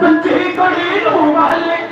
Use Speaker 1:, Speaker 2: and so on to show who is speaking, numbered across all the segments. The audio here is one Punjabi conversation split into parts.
Speaker 1: ڪنجي ڪهين ونه واري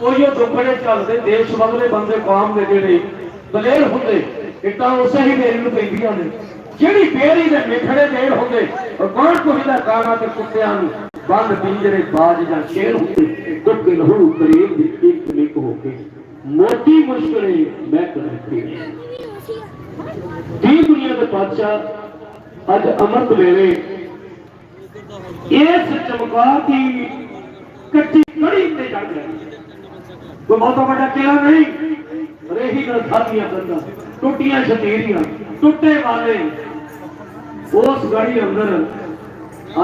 Speaker 1: ਉਹੀ ਦੁੱਖੜੇ ਚੱਲਦੇ ਦੇਸ਼ ਬਦਲੇ ਬੰਦੇ ਕੌਮ ਦੇ ਜਿਹੜੇ ਦਲੇਰ ਹੁੰਦੇ, ਇੱਟਾਂ ਉਸੇ ਹੀ ਮੇਰੀ ਨੂੰ ਪੈਂਦੀਆਂ ਨੇ। ਜਿਹੜੀ ਬੇਰੀ ਦੇ ਮਿੱਠੜੇ ਦੇਰ ਹੁੰਦੇ ਉਹ ਕੌਣ ਪੁੱਛਦਾ ਕਾਣਾ ਤੇ ਕੁੱਤਿਆਂ ਨੂੰ ਬੰਦ ਪਿੰਜਰੇ ਬਾਜ ਜਾਂ ਸ਼ੇਰ ਹੁੰਦੇ, ਦੁੱਖ ਲਹੂ ਕਰੀਬ ਦੀ ਇੱਕ ਮਿਕ ਹੋ ਕੇ। ਮੋਟੀ ਮੁਸ਼ਕਲੇ ਮੈਂ ਕਰਤੀ ਦੀ ਦੁਨੀਆ ਦੇ ਬਾਦਸ਼ਾਹ ਅੱਜ ਅੰਮ੍ਰਿਤ ਵੇਲੇ ਇਸ ਚਮਕਾ ਦੀ ਕੱਟੀ ਕੜੀ ਤੇ ਚੜ ਗਿਆ ਕੋਈ ਬਹੁਤਾ ਵੱਡਾ ਕਿਲਾ ਨਹੀਂ। ਰੇਹੀ ਨਾਲ ਖਾਦੀਆਂ ਕੰਦਾ ਟੁੱਟੀਆਂ ਛਤੀਰੀਆਂ, ਟੁੱਟੇ ਵਾਲੇ। ਉਸ ਗੜੀ ਅੰਦਰ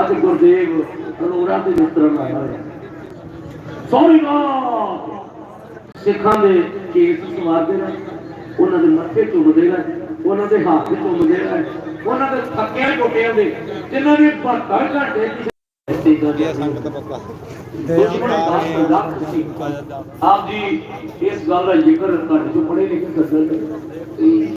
Speaker 1: ਅੱਜ ਗੁਰਦੇਵ ਅਨੋਰਾ ਦੇ ਮਿੱਤਰਾਂ ਆਇਆ। ਸੋਹਣੀ ਨਾ ਸਿੱਖਾਂ ਦੇ ਕੇਸ ਸਵਾਰਦੇ ਨੇ। ਉਹਨਾਂ ਦੇ ਮੱਥੇ ਚੁੰਮਦੇ ਨੇ। ਉਹਨਾਂ ਦੇ ਹੱਥ ਚੁੰਮਦੇ ਨੇ। ਉਹਨਾਂ ਦੇ ਥੱਕੇ ਟੁੱਟਿਆਂ ਦੇ ਜਿਨ੍ਹਾਂ ਨੇ 72 ਘੰਟੇ ਆਪ ਜੀ ਇਸ ਗੱਲ ਦਾ ਜ਼ਿਕਰ ਤੁਹਾਡੇ ਤੋਂ ਪੜੇ ਲਿਖੇ ਕਰਦੇ